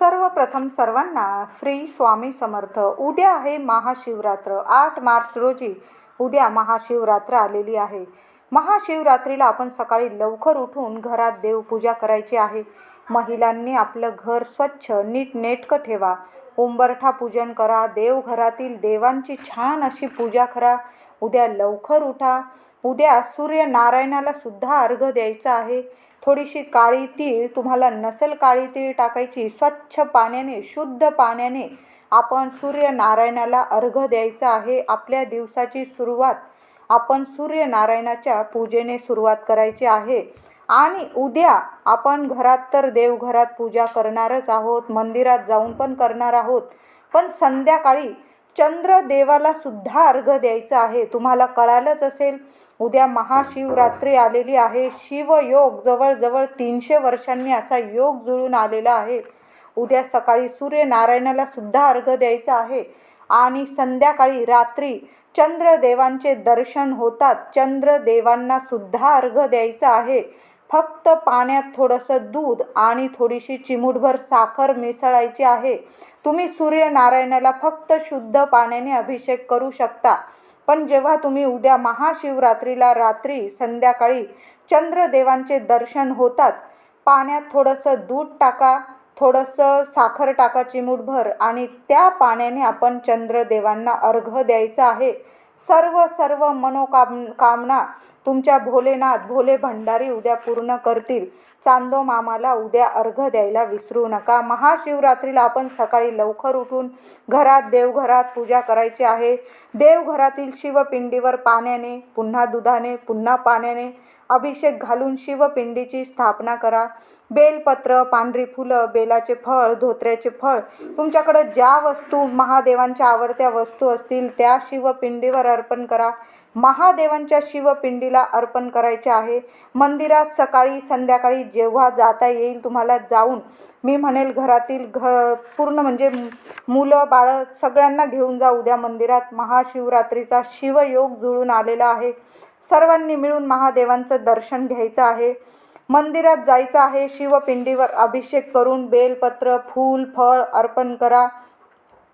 सर्वप्रथम सर्वांना श्री स्वामी समर्थ. उद्या आहे महाशिवरात्र. आठ मार्च रोजी उद्या महाशिवरात्र आलेली आहे. महाशिवरात्रीला आपण सकाळी लवकर उठून घरात देवपूजा करायची आहे. महिलांनी आपलं घर स्वच्छ नीटनेटकं ठेवा. उंबरठा पूजन करा. देवघरातील देवांची छान अशी पूजा करा. उद्या लवकर उठा. उद्या सूर्यनारायणाला सुद्धा अर्घ द्यायचा आहे. थोडीशी काळी तीळ तुम्हाला नसेल काळी तीळ टाकायची स्वच्छ पाण्याने शुद्ध पाण्याने आपण सूर्यनारायणाला अर्घ द्यायचा आहे. आपल्या दिवसाची सुरुवात आपण सूर्यनारायणाच्या पूजेने सुरुवात करायची आहे. आणि उद्या आपण घरात तर देवघरात पूजा करणारच आहोत मंदिरात जाऊन पण करणार आहोत. पण संध्याकाळी चंद्रदेवाला सुद्धा अर्घ द्यायचा आहे. तुम्हाला कळालंच असेल उद्या महाशिवरात्री आलेली आहे. शिवयोग जवळजवळ तीनशे वर्षांनी असा योग जुळून आलेला आहे. उद्या सकाळी सूर्यनारायणाला सुद्धा अर्घ द्यायचा आहे. आणि संध्याकाळी रात्री चंद्रदेवांचे दर्शन होतात चंद्रदेवांना सुद्धा अर्घ द्यायचा आहे. फक्त पाण्यात थोडंसं दूध आणि थोडीशी चिमूटभर साखर मिसळायची आहे. तुम्ही सूर्यनारायणाला फक्त शुद्ध पाण्याने अभिषेक करू शकता. पण जेव्हा तुम्ही उद्या महाशिवरात्रीला रात्री संध्याकाळी चंद्रदेवांचे दर्शन होताच पाण्यात थोडंसं दूध टाका थोडंसं साखर टाका चिमूटभर आणि त्या पाण्याने आपण चंद्रदेवांना अर्घ द्यायचा आहे. सर्व सर्व मनोकाम कामना तुमच्या भोलेनाथ भोले भंडारी उद्या पूर्ण करतील. चांदो मामाला उद्या अर्घ द्यायला विसरू नका. महाशिवरात्रीला आपण सकाळी लवकर उठून घरात देवघरात पूजा करायची आहे. देवघरातील शिवपिंडीवर पाण्याने पुन्हा दुधाने पुन्हा पाण्याने अभिषेक घालून शिवपिंडीची स्थापना करा. बेलपत्र पांढरी फुलं बेलाचे फळ धोत्र्याचे फळ. तुमच्याकडं ज्या वस्तू महादेवांच्या आवडत्या वस्तू असतील त्या शिवपिंडीवर अर्पण करा. महादेवांच्या शिवपिंडीला अर्पण करायचे आहे. मंदिरात सकाळी संध्याकाळी जेव्हा जाता येईल तुम्हाला जाऊन मी म्हणेल घरातील घ पूर्ण म्हणजे मुलं बाळं सगळ्यांना घेऊन जा. उद्या मंदिरात महाशिवरात्रीचा शिवयोग जुळून आलेला आहे. सर्वांनी मिळून महादेवांचं दर्शन घ्यायचं आहे. मंदिरात जायचं आहे. शिवपिंडीवर अभिषेक करून बेलपत्र फूल फळ अर्पण करा.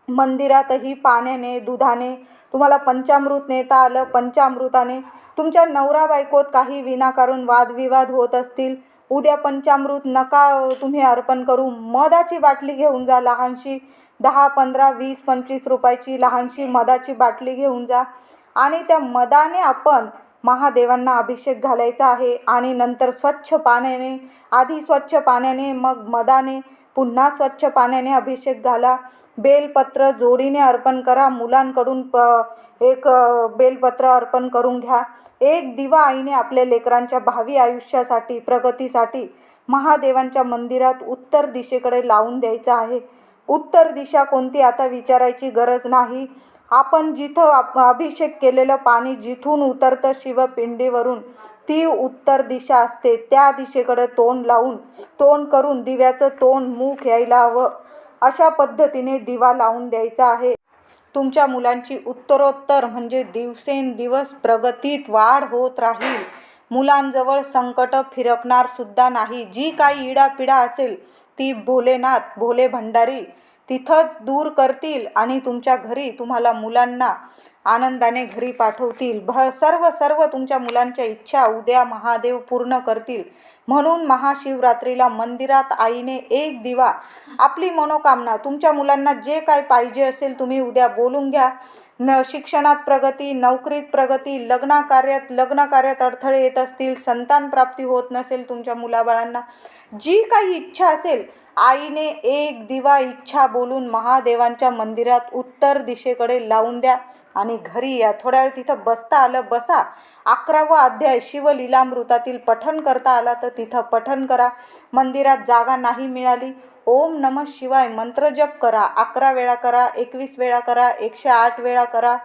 मंदिरातही पाण्याने दुधाने तुम्हाला पंचामृत नेता आलं पंचामृताने. तुमच्या नवरा बायकोत काही विनाकारण वादविवाद होत असतील. उद्या पंचामृत नका तुम्ही अर्पण करू. मधाची बाटली घेऊन जा लहानशी. दहा पंधरा वीस पंचवीस रुपयाची लहानशी मधाची बाटली घेऊन जा. आणि त्या मधाने आपण महादेवांना अभिषेक घालायचा आहे आणि नंतर स्वच्छ पाण्याने आधी स्वच्छ पाण्याने मग मदाने पुन्हा स्वच्छ पाण्याने अभिषेक घाला. बेलपत्र जोडीने अर्पण करा. मुलांकडून प एक बेलपत्र अर्पण करून घ्या. एक दिवा आईने आपल्या लेकरांच्या भावी आयुष्यासाठी प्रगतीसाठी महादेवांच्या मंदिरात उत्तर दिशेकडे लावून द्यायचा आहे. उत्तर दिशा कोणती आता विचारायची गरज नाही. आपण जिथं आप- अभिषेक केलेलं पाणी जिथून उतरतं शिवपिंडीवरून ती उत्तर दिशा असते. त्या दिशेकडे तोंड लावून तोंड करून दिव्याचं तोंड मुख यायला हवं. अशा पद्धतीने दिवा लावून द्यायचा आहे. तुमच्या मुलांची उत्तरोत्तर म्हणजे दिवसेंदिवस प्रगतीत वाढ होत राहील. मुलांजवळ संकट फिरकणार सुद्धा नाही. जी काही इडापिडा असेल ती भोलेनाथ भोले भंडारी तिथंच दूर करतील आणि तुमच्या घरी तुम्हाला मुलांना आनंदाने घरी पाठवतील. भ सर्व सर्व तुमच्या मुलांच्या इच्छा उद्या महादेव पूर्ण करतील. म्हणून महाशिवरात्रीला मंदिरात आईने एक दिवा आपली मनोकामना तुमच्या मुलांना जे काय पाहिजे असेल तुम्ही उद्या बोलून घ्या. न शिक्षणात प्रगती नोकरीत प्रगती लग्नाकार्यात लग्नकार्यात अडथळे येत असतील संतान प्राप्ती होत नसेल तुमच्या मुलाबाळांना. जी काही इच्छा असेल आईने एक दिवा इच्छा बोलून महादेवांच्या मंदिरात उत्तर दिशेकडे लावून द्या आणि घरी या. थोड्या वेळ तिथं बसता आलं बसा. अकरावा अध्याय शिवलीलामृतातील पठन करता आला तर तिथं पठन करा. मंदिरात जागा नाही मिळाली. ओम नम शिवाय मंत्रजप करा. अकरा वेळा करा एकवीस वेळा करा एकशे आठ वेळा करा.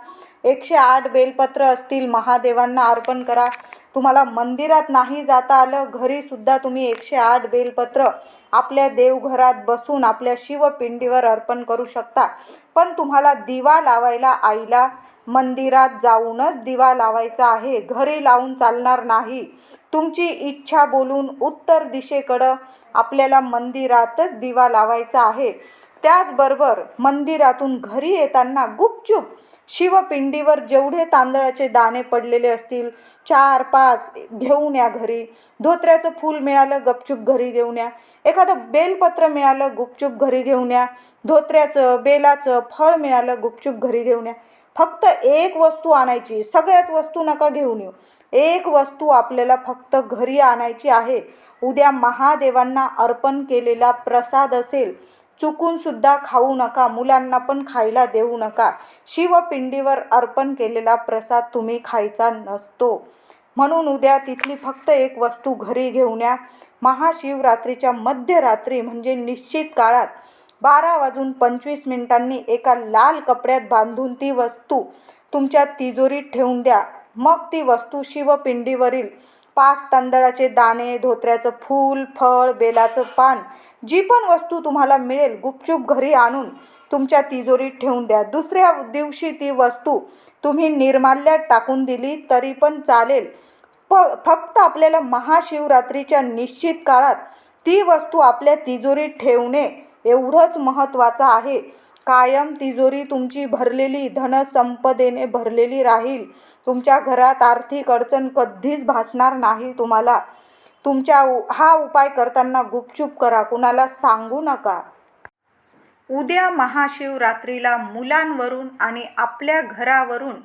एकशे आठ बेलपत्र असतील. महादेवांना अर्पण करा. तुम्हाला मंदिरात नाही जाता आलं घरीसुद्धा तुम्ही एकशे आठ बेलपत्र आपल्या देवघरात बसून आपल्या शिवपिंडीवर अर्पण करू शकता. पण तुम्हाला दिवा लावायला आईला मंदिरात जाऊनच दिवा लावायचा आहे. घरी लावून चालणार नाही. तुमची इच्छा बोलून उत्तर दिशेकडं आपल्याला मंदिरातच दिवा लावायचा आहे. त्याचबरोबर मंदिरातून घरी येताना गुपचूप शिवपिंडीवर जेवढे तांदळाचे दाणे पडलेले असतील चार पाच घेऊन या घरी. धोत्र्याचं फूल मिळालं गपचूप घरी घेऊन या. एखादं बेलपत्र मिळालं गुपचूप घरी घेऊन या. धोत्र्याचं बेलाचं फळ मिळालं गुपचूप घरी घेऊन या. फक्त एक वस्तू आणायची सगळ्याच वस्तू नका घेऊन येऊ. एक वस्तू आपल्याला फक्त घरी आणायची आहे. उद्या महादेवांना अर्पण केलेला प्रसाद असेल चुकून सुद्धा खाऊ नका मुलांना पण खायला देऊ नका. शिवपिंडीवर अर्पण केलेला प्रसाद तुम्ही खायचा नसतो. म्हणून उद्या तिथली फक्त एक वस्तू घरी घेऊन या. महाशिवरात्रीच्या मध्यरात्री म्हणजे निश्चित काळात बारा वाजून पंचवीस मिनिटांनी एका लाल कपड्यात बांधून ती वस्तू तुमच्या तिजोरीत ठेवून द्या. मग ती वस्तू शिवपिंडीवरील पाच तांदळाचे दाणे धोत्र्याचं फूल फळ बेलाचं पान जी पण वस्तू तुम्हाला मिळेल गुपचूप घरी आणून तुमच्या तिजोरीत ठेवून द्या. दुसऱ्या दिवशी ती वस्तू तुम्ही निर्माल्यात टाकून दिली तरी पण चालेल. प फक्त आपल्याला महाशिवरात्रीच्या निश्चित काळात ती वस्तू आपल्या तिजोरीत ठेवणे एवढंच महत्त्वाचं आहे. कायम तिजोरी तुमची भरलेली धनसंपदेने भरलेली राहील. तुमच्या घरात आर्थिक अडचण कधीच भासणार नाही तुम्हाला. तुमच्या उ- हा उपाय करताना गुपचूप करा कुणाला सांगू नका. उद्या महाशिवरात्रीला मुलांवरून आणि आपल्या घरावरून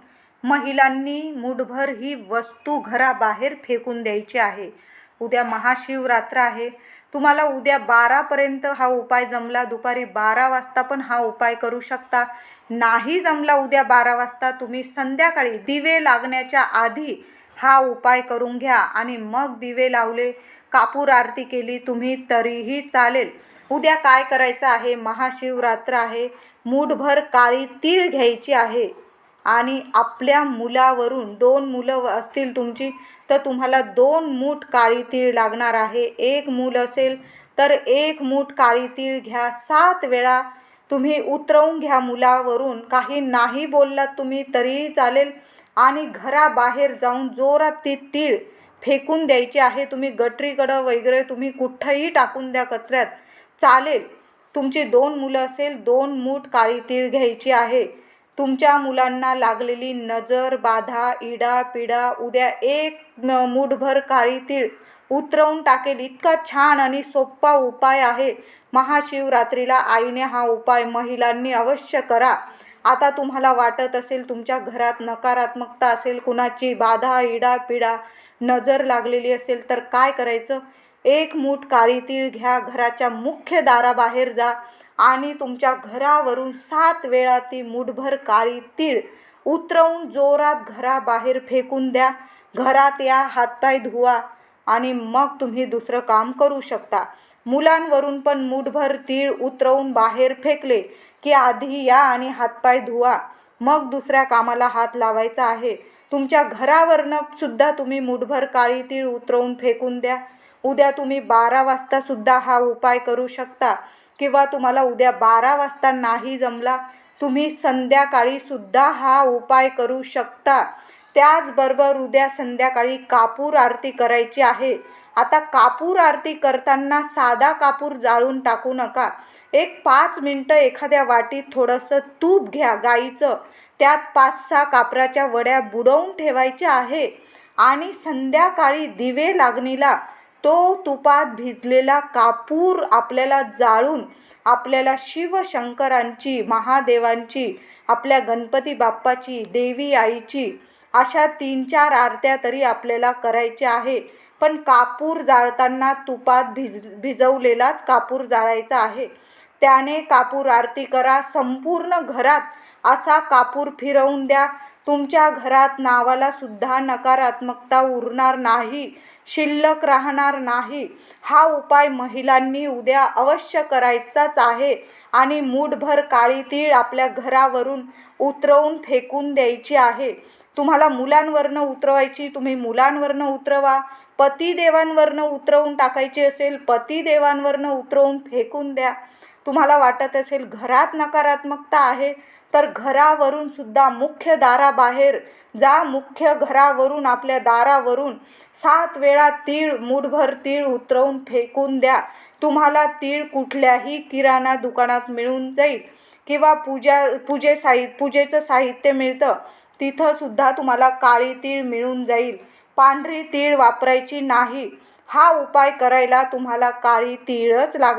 महिलांनी मुठभर ही वस्तू घराबाहेर फेकून द्यायची आहे. उद्या महाशिवरात्र आहे. तुम्हाला उद्या बारापर्यंत हा उपाय जमला दुपारी बारा वाजता पण हा उपाय करू शकता. नाही जमला उद्या बारा वाजता तुम्ही संध्याकाळी दिवे लागण्याच्या आधी हा उपाय करून घ्या. आणि मग दिवे लावले कापूर आरती केली तुम्ही तरीही चालेल. उद्या काय करायचं आहे? महाशिवरात्र आहे. मूठभर काळी तीळ घ्यायची आहे. आणि आपल्या मुलावरून दोन मुलं व- असतील तुमची तर तुम्हाला दोन मूठ काळी तीळ लागणार आहे. एक मूल असेल तर एक मूठ काळी तीळ घ्या. सात वेळा तुम्ही उतरवून घ्या मुलावरून. काही नाही बोललात तुम्ही तरीही चालेल. आणि घराबाहेर जाऊन जोरात ती तीळ फेकून द्यायची आहे. तुम्ही गटरीकडं वगैरे तुम्ही कुठंही टाकून द्या कचऱ्यात. चालेल. तुमची दोन मुलं असेल दोन मूठ काळी तीळ घ्यायची आहे. तुमच्या मुलांना लागलेली नजर बाधा इडा पिडा उद्या एक मूठभर काळी तीळ उतरवून टाकेल. इतका छान आणि सोपा उपाय आहे. महाशिवरात्रीला आईने हा उपाय महिलांनी अवश्य करा. आता तुम्हाला वाटत असेल तुमच्या घरात नकारात्मकता असेल कुणाची बाधा इडा पिडा नजर लागलेली असेल तर काय करायचं? एक मूठ काळी तीळ घ्या घराच्या मुख्य दाराबाहेर जा आणि तुमच्या घरावरून सात वेळा ती मूठभर काळी तीळ उतरवून जोरात घराबाहेर फेकून द्या. घरात या हातपाय धुवा आणि मग तुम्ही दुसरं काम करू शकता. मुलांवरून पण मूठभर तीळ उतरवून बाहेर फेकले की आधी या आणि हातपाय धुवा. मग दुसऱ्या कामाला हात लावायचा आहे. तुमच्या घरावरनं सुद्धा तुम्ही मुठभर काळी तीळ उतरवून फेकून द्या. उद्या तुम्ही बारा वाजता सुद्धा हा उपाय करू शकता. किंवा तुम्हाला उद्या बारा वाजता नाही जमला तुम्ही संध्याकाळी सुद्धा हा उपाय करू शकता. त्याचबरोबर उद्या संध्याकाळी कापूर आरती करायची आहे. आता कापूर आरती करताना साधा कापूर जाळून टाकू नका. एक पाच मिनटं एखाद्या वाटीत थोडंसं तूप घ्या गाईचं. त्यात पाच सहा कापराच्या वड्या बुडवून ठेवायच्या आहे. आणि संध्याकाळी दिवे लागणीला तो तुपात भिजलेला कापूर आपल्याला जाळून आपल्याला शिवशंकरांची महादेवांची आपल्या गणपती बाप्पाची देवी आईची अशा तीन चार आरत्या तरी आपल्याला करायच्या आहे पण कापूर जाळताना तुपात भिज भिजवलेलाच कापूर जाळायचा आहे. त्याने कापूर आरती करा संपूर्ण घरात. असा कापूर फिरवून द्या. तुमच्या घरात नावाला सुद्धा नकारात्मकता उरणार नाही. शिल्लक राहणार नाही. हा उपाय महिलांनी उद्या अवश्य करायचाच आहे आणि मूठभर काळी तीळ आपल्या घरावरून उतरवून फेकून द्यायची आहे. तुम्हाला मुलांवरनं उतरवायची तुम्ही मुलांवरनं उतरवा. पतिदेवांवरनं उतरवून टाकायची असेल पतिदेवांवरनं उतरवून फेकून द्या. तुम्हाला वाटत असेल घरात नकारात्मकता आहे तर घरावरून सुद्धा मुख्य दाराबाहेर जा. मुख्य घरावरून आपल्या दारावरून सात वेळा तीळ मूठभर तीळ उतरवून फेकून द्या. तुम्हाला तीळ कुठल्याही किराणा दुकानात मिळून जाईल. किंवा पूजा पूजे साहि पूजेचं साहित्य मिळतं. तिथंसुद्धा तुम्हाला काळी तीळ मिळून जाईल. पांढरी तीळ वापरायची नाही. हा उपाय करायला तुम्हाला काळी तीळच लाग